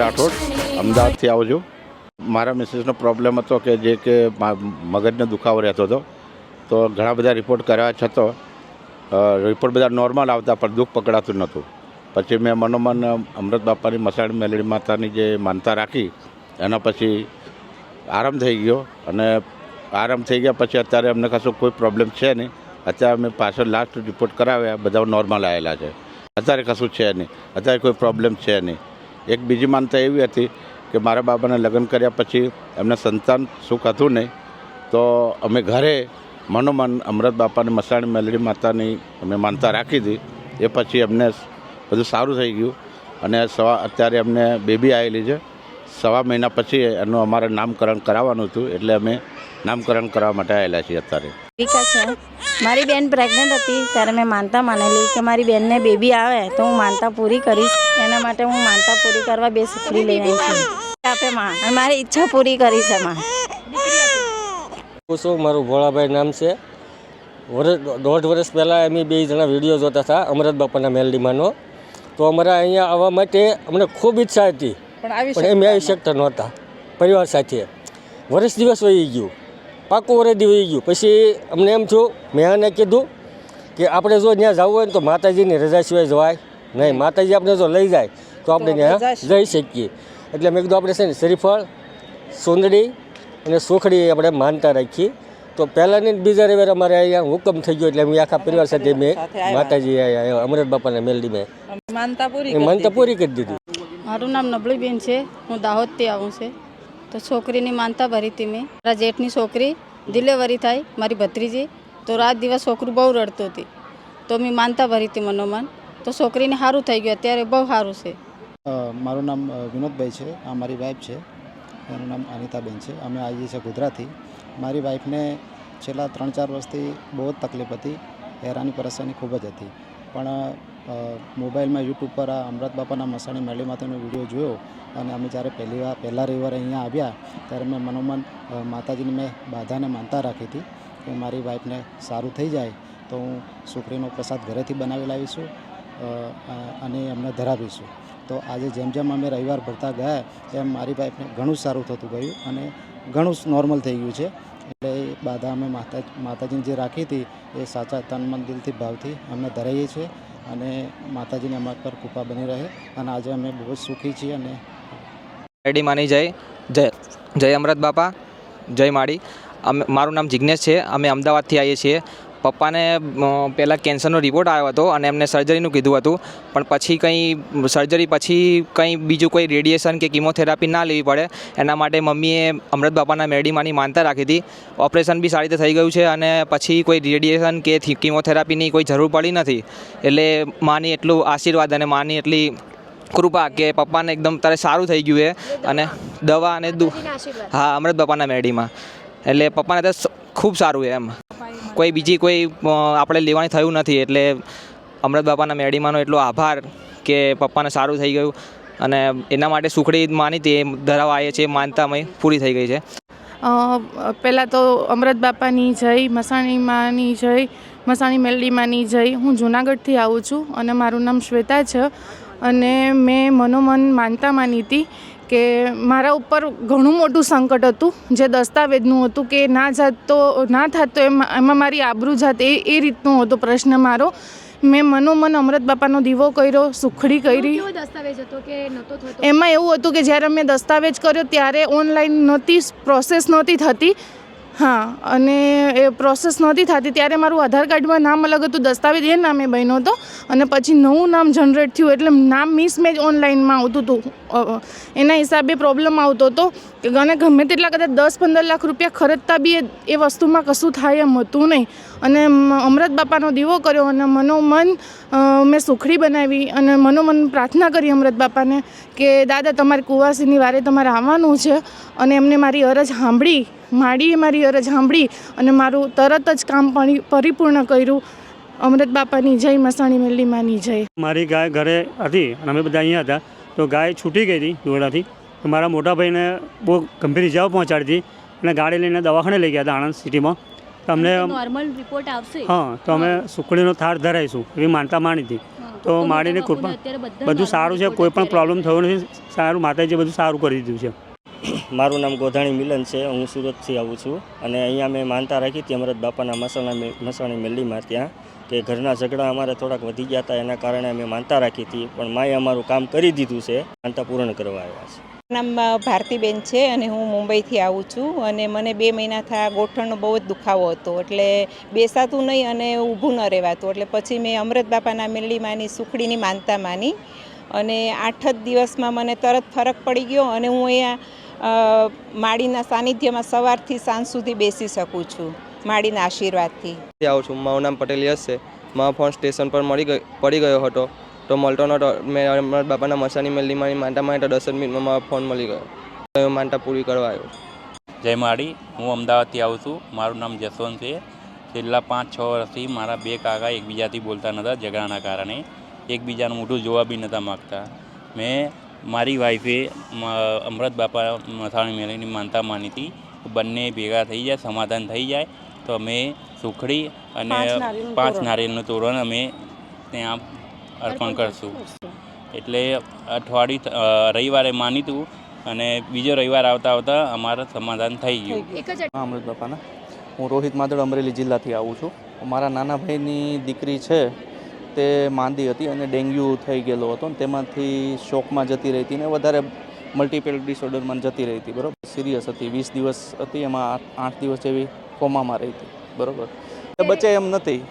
શશી રાઠોડ. અમદાવાદથી આવું છું. મારા મિસિસનો પ્રોબ્લેમ હતો કે જે કે મગજનો દુખાવો રહેતો હતો. તો ઘણા બધા રિપોર્ટ કરાવ્યા છતાં રિપોર્ટ બધા નોર્મલ આવતા, પણ દુઃખ પકડાતું નહોતું. પછી મેં મનોમન અમૃત બાપાની મસાણી મેલડી માતાની જે માનતા રાખી, એના પછી આરામ થઈ ગયો અને આરામ થઈ ગયા પછી અત્યારે અમને કશું કોઈ પ્રોબ્લેમ છે નહીં. અત્યારે અમે પાછળ લાસ્ટ રિપોર્ટ કરાવ્યા બધા નોર્મલ આવેલા છે. અત્યારે કશું છે નહીં. અત્યારે કોઈ પ્રોબ્લેમ છે નહીં. એક બીજી માનતા એવી હતી કે મારા બાબાને લગ્ન કર્યા પછી એમને સંતાન સુખ હતું નહીં. તો અમે ઘરે મનોમન અમૃત બાપાની મસાણી મેલડી માતાની અમે માનતા રાખી હતી. એ પછી એમને બધું સારું થઈ ગયું. અને સવા, અત્યારે અમને બેબી આવેલી છે. સવા મહિના પછી એનું અમારે નામકરણ કરાવવાનું હતું. એટલે અમે નામકરણ કરવા માટે આવેલા છીએ અત્યારે. મારી બેન પ્રેગ્નન્ટ હતી ત્યારે મેં માનતા માનેલી કે મારી બેનને બેબી આવે તો હું માનતા પૂરી કરીશ. એના માટે હું માનતા પૂરી કરવા બે સુખડી લઈને આવી છું. આપે માં અને મારી ઈચ્છા પૂરી કરી છે માં. હું છું મારું ભોળાભાઈ નામ છે. વર્ષ દોઢ વર્ષ પહેલાં અમે બે જણા વીડિયો જોતા હતા અમરત બાપાના મેલડીમાંનો. તો અમારા અહીંયા આવવા માટે અમને ખૂબ ઈચ્છા હતી. પણ એમ આવી શકતા નહોતા. પરિવાર સાથે. વર્ષ દિવસ વહી ગયું. પાકું દિવસ વહી ગયું. પછી અમને એમ થયું મેં એને કીધું કે આપણે જો ત્યાં જવું હોય ને તો માતાજીની રજા સિવાય જવાય નહીં. માતાજી આપણે જો લઈ જાય તો આપણે ત્યાં જઈ શકીએ. એટલે મેં કીધું આપણે છે ને શ્રીફળ સુંદડી અને સુખડી આપણે માનતા રાખીએ. તો પહેલાંની બીજા રવિવારે અમારે અહીંયા હુકમ થઈ ગયો એટલે અમે આખા પરિવાર સાથે મેં માતાજી આવ્યા. અમરત બાપાના મેલડી મેં. માનતા પૂરી માનતા પૂરી કરી દીધી. મારું નામ નબળીબેન છે. હું દાહોદથી આવું છે. તો છોકરીની માનતા ભરી હતી મેં. મારા જેઠની છોકરી ડિલેવરી થાય મારી ભત્રીજી. તો રાત દિવસ છોકરું બહુ રડતું હતી. તો મેં માનતા ભરી હતી મનોમન. તો છોકરીને સારું થઈ ગયું. અત્યારે બહુ સારું છે. મારું નામ વિનોદભાઈ છે. આ મારી વાઈફ છે. એનું નામ અનિતાબેન છે. અમે આવીએ છીએ ગુજરાતી મારી વાઈફને છેલ્લા ત્રણ ચાર વર્ષથી બહુ જ તકલીફ હતી. હેરાની, પરેશાની ખૂબ જ હતી. પણ મોબાઈલમાં યુટ્યુબ પર આ અમૃત બાપાના મસાણી મેળી માતાનો વીડિયો જોયો અને અમે જ્યારે પહેલી વાર, પહેલા રવિવારે અહીંયા આવ્યા, ત્યારે મેં મનોમન માતાજીની મેં બાધાને માનતા રાખી હતી કે મારી વાઈફને સારું થઈ જાય તો હું સુખરીનો પ્રસાદ ઘરેથી બનાવી લાવીશું અને અમને ધરાવીશું. તો આજે જેમ જેમ અમે રવિવાર ભરતા ગયા તેમ મારી વાઈફને ઘણું સારું થતું ગયું અને ઘણું નોર્મલ થઈ ગયું છે. એટલે એ બાધા અમે માતા માતાજીને જે રાખી હતી, એ સાચા તન મન દિલથી ભાવથી અમે ધરાઈએ છીએ અને માતાજીની અમારા પર કૃપા બની રહે અને આજે અમે બહુ જ સુખી છીએ અને રેડી માની જય. જય જય અમૃત બાપા, જય માળી. અમે, મારું નામ જિજ્ઞેશ છે. અમે અમદાવાદથી આવીએ છીએ. પપ્પાને પહેલાં કેન્સરનો રિપોર્ટ આવ્યો હતો અને એમને સર્જરીનું કીધું હતું. પણ પછી કંઈ સર્જરી પછી કંઈ બીજું કોઈ રેડિયેશન કે કિમોથેરાપી ના લેવી પડે. એના માટે મમ્મીએ અમૃત બાપાના મેરડીમાંની માનતા રાખી હતી. ઓપરેશન બી સારી રીતે થઈ ગયું છે અને પછી કોઈ રેડિયેશન કે કિમોથેરાપીની કોઈ જરૂર પડી નથી. એટલે માની એટલું આશીર્વાદ અને માની એટલી કૃપા કે પપ્પાને એકદમ તારે સારું થઈ ગયું છે અને દવા અને દુ હા અમૃત બાપાના મેરડીમાં એટલે પપ્પાને તો ખૂબ સારું એમ. કોઈ બીજી કોઈ આપણે લેવાની થયું નથી એટલે અમૃત બાપાના મેડીમાંનો એટલો આભાર કે પપ્પાને સારું થઈ ગયું અને એના માટે સુખડી માની તે ધરાવા છે છીએ, માનતામય પૂરી થઈ ગઈ છે. પહેલાં તો અમૃત બાપાની જય, મસાણી માની જય, મસાણી મેલડીમાંની જય. હું જુનાગઢથી આવું છું અને મારું નામ શ્વેતા છે અને મેં મનોમન માનતા માની હતી કે મારા ઉપર ઘણું મોટું સંકટ હતું જે દસ્તાવેજનું હતું કે ના જાત તો ના થાત તો એમાં એમાં મારી આબરૂ જાત એ એ રીતનો હતો પ્રશ્ન મારો. મેં મનોમન અમૃત બાપાનો દીવો કર્યો સુખડી કરી. એમાં એવું હતું કે જ્યારે મેં દસ્તાવેજ કર્યો ત્યારે ઓનલાઈન નહોતી પ્રોસેસ નહોતી થતી. હા, અને એ પ્રોસેસ નહોતી થતી. ત્યારે મારું આધાર કાર્ડમાં નામ અલગ હતું, દસ્તાવેજ એ નામે બન્યો હતો. અને પછી નવું નામ જનરેટ થયું, એટલે નામ મિસમેચ ઓનલાઈનમાં આવતું હતું. એના હિસાબે પ્રોબ્લેમ આવતો હતો અને ગમે તેટલા કદાચ દસ પંદર લાખ રૂપિયા ખર્ચતા બી એ વસ્તુમાં કશું થાય એમ હતું નહીં. અને અમૃત બાપાનો દીવો કર્યો અને મનોમન મેં સુખડી બનાવી અને મનોમન પ્રાર્થના કરી અમૃત બાપાને કે, દાદા, તમારે કુવાસીની વારે તમારે આવવાનું છે. અને એમને મારી અરજ સાંભળી માડીએ મારી અરજ સાંભળી અને મારું તરત જ કામ પરી- પરિપૂર્ણ કર્યું. અમૃત બાપાની જય મસાણી મેલ્લીમાની માની જય. મારી ગાય ઘરે હતી અને અમે બધા અહીંયા હતા. તો ગાય છૂટી ગઈ હતી દોરડાથી. તો મારા મોટા ભાઈને બહુ ગંભીર ઇજાઓ પહોંચાડી હતી. અને ગાડી લઈને દવાખાને લઈ ગયા હતા આણંદ સિટીમાં. તમને નોર્મલ રિપોર્ટ આવશે? હા તો અમે સુકડીનો થાર ધરાવીશું એવી માનતા માની હતી. તો માડીને કૃપા બધું સારું છે કોઈ પણ પ્રોબ્લેમ થયો નથી. સારું માતાજીએ બધું સારું કરી દીધું છે. મારું નામ ગોધાણી મિલન છે. હું સુરતથી આવું છું અને અહીંયા મેં માનતા રાખી હતી અમરત બાપાના મસાણા મસાણી મેલ્લીમાં ત્યાં કે ઘરના ઝઘડા અમારે થોડાક વધી ગયા હતા, એના કારણે અમે માનતા રાખી હતી, પણ માએ અમારું કામ કરી દીધું છે, માનતા પૂર્ણ કરવા આવ્યા છે. નામ ભારતીબેન છે અને હું મુંબઈથી આવું છું અને મને બે મહિના થયા ગોઠણનો બહુ જ દુખાવો હતો, એટલે બેસાતું નહીં અને ઊભું ન રહેવાતું, એટલે પછી મેં અમૃત બાપાના મેલ્ડીમાંની સુખડીની માનતા માની અને આઠ જ દિવસમાં મને તરત ફરક પડી ગયો અને હું અહીંયા માળીના સાનિધ્યમાં સવારથી સાંજ સુધી બેસી શકું છું માળીના આશીર્વાદથી. આવું છું. મારું નામ પટેલ યશ છે. મારો ફોન સ્ટેશન પર મળી ગયો પડી ગયો હતો. તો મળતો નહોતો મેં બાપાના મસાની મારી માનતા માટે દસ મિનિટમાં મારો ફોન મળી ગયો. તો માનતા પૂરી કરવા આવ્યો જય માળી હું અમદાવાદથી આવું છું. મારું નામ જસવંત છે. છેલ્લા પાંચ છ વર્ષથી મારા બે કાકા એકબીજાથી બોલતા નહોતા ઝઘડાના કારણે. એકબીજાનું મોઢું જોવા બી નહોતા માગતા. મેં મારી વાઈફે અમૃત બાપા મથાણી મેળીની માનતા માની હતી બંને ભેગા થઈ જાય સમાધાન થઈ જાય તો અમે સુખડી અને પાંચ નારિયેળનું તોરણ. અમે ત્યાં અર્પણ કરશું. એટલે અઠવાડિયું રવિવારે માનીતું અને બીજો રવિવાર આવતા આવતા અમારું સમાધાન થઈ ગયું. હા અમૃત બાપાના. હું રોહિત માદળ અમરેલી જિલ્લાથી આવું છું. મારા નાના ભાઈની દીકરી છે તે માંદી હતી અને ડેન્ગ્યુ થઈ ગયેલો હતો ને તેમાંથી શોકમાં જતી રહી હતી ને વધારે મલ્ટિપલ ડિસઓર્ડરમાં જતી રહી હતી, બરાબર? સિરિયસ હતી, વીસ દિવસ હતી, એમાં આઠ- દિવસ જેવી કોમામાં રહી હતી, બરાબર? બચે એમ નથી.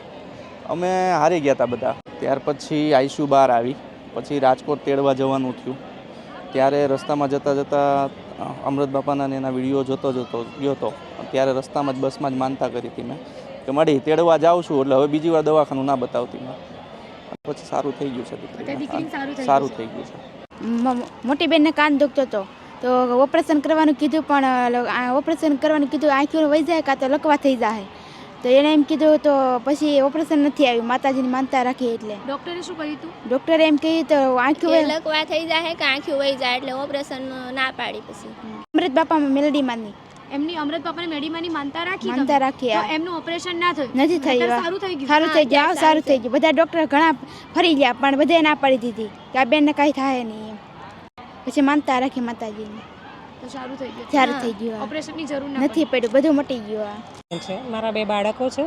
અમે હારી ગયા હતા બધા. ત્યાર પછી આઈસ્યુ બહાર આવી. પછી રાજકોટ તેડવા જવાનું થયું. ત્યારે રસ્તામાં જતાં જતાં અમૃત બાપાના એના વીડિયો જોતો જોતો ગયો હતો ત્યારે રસ્તામાં જ બસમાં જ માનતા કરી હતી મેં કે, મળી, તેડવા જાઉં છું, એટલે હવે બીજી વાર દવાખાનું ના બતાવતી મેં. પછી સારું થઈ ગયું છે સારું થઈ ગયું છે? મોટી બેનને કાન દુખતો હતો. તો ઓપરેશન કરવાનું કીધું પણ ઓપરેશન કરવાનું કીધું આંખીઓ વહી જાય કાં તો લકવા થઈ જાય તો એણે એમ કીધું તો પછી ઓપરેશન નથી આવ્યું માતાજીની માનતા રાખી એટલે. ડોક્ટરે શું કહ્યું હતું ડોક્ટરે એમ કહ્યું તો આંખો લકવા થઈ જાય કે આંખી વહી જાય એટલે ઓપરેશન ના પાડી પછી. અમૃત બાપા મેલડી માની. એમની અમૃત બાપાને મેડીમાની માનતા રાખી માનતા રાખી તો એમનું ઓપરેશન ના થયું. નથી થયું સારું થઈ ગયું. સારું થઈ ગયું સારું થઈ ગયું. બધા ડૉક્ટર ઘણા ફરી ગયા પણ બધે ના પાડી દીધી કે આ બેનને કાંઈ થાય નહીં એમ. પછી માનતા રાખી માતાજીને. તો સારું થઈ ગયું. સારું થઈ ગયું ઓપરેશનની જરૂર નથી પડ્યું બધું મટી ગયું છે મારા બે બાળકો છે.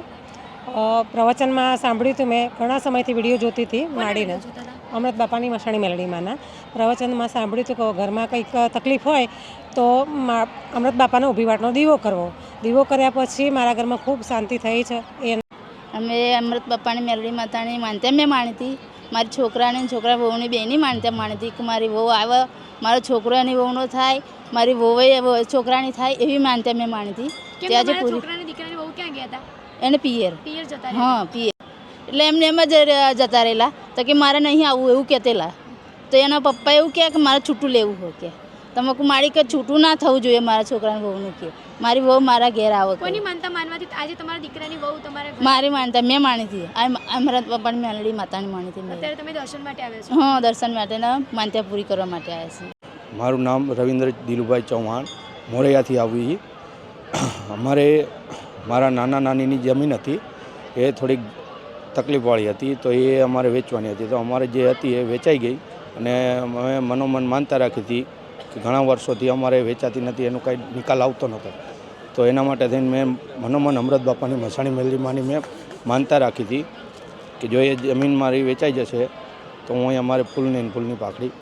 પ્રવચનમાં સાંભળ્યું હતું મેં ઘણા સમયથી વીડિયો જોતી હતી માડીને. અમૃત બાપાની મસાણી મેલડીમાંના. પ્રવચનમાં સાંભળ્યું હતું કે ઘરમાં કંઈક તકલીફ હોય તો અમૃત બાપાનો ઊભી વાટનો દીવો કરવો. દીવો કર્યા પછી મારા ઘરમાં ખૂબ શાંતિ થઈ છે. એ અમે અમૃત બાપાની મેલડી માતાની માનતા મેં માણતી મારી છોકરાને છોકરા વહુની બેની માનતા માણતી કે મારી વહુ આવે મારો છોકરો એની વહુનો થાય મારી વહુએ વહુ- છોકરાની થાય એવી માનતા મેં માણતી ત્યાં તમારા પૂરી દીકરાની બહુ ક્યાં ગયા હતા? એને પિયર. પિયર જતા હા પિયર. એટલે એમને એમ જ જતા રહેલા. તો કે મારે નહીં આવવું એવું કહેતેલા. તો એના પપ્પા એવું કહે કે મારે છૂટું લેવું હોય કે. તમે માળી મારી કે છૂટું ના થવું જોઈએ મારા છોકરાને વહુનું કે. મારી વહુ મારા ઘેર આવો. કોની માનતા માનવાથી આજે તમારા દીકરાની બહુ તમારા મારી માનતા મેં માણી હતી. આ અમરત પપ્પાની મેલડી માતાની માની હતી અત્યારે તમે દર્શન માટે આવ્યા છો? હા દર્શન માટેના માનતા પૂરી કરવા માટે આવ્યા છીએ. મારું નામ રવિન્દ્ર દિલુભાઈ ચૌહાણ મોરૈયાથી આવી છીએ અમારે મારા નાના નાનીની જમીન હતી. એ થોડીક તકલીફવાળી હતી તો એ અમારે વેચવાની હતી. તો અમારે જે હતી એ વેચાઈ ગઈ અને અમે મનોમન માનતા રાખી હતી. કે ઘણા વર્ષોથી અમારે વેચાતી નથી, એનો કાંઈ નિકાલ આવતો નહોતો. તો એના માટે થઈને મેં મનોમન અમૃત બાપાની મસાણી મેલરીમાંની મેં માનતા રાખી હતી કે જો એ જમીન મારી વેચાઈ જશે, તો હું અહીંયા મારે ફૂલની ને ફૂલની પાકડી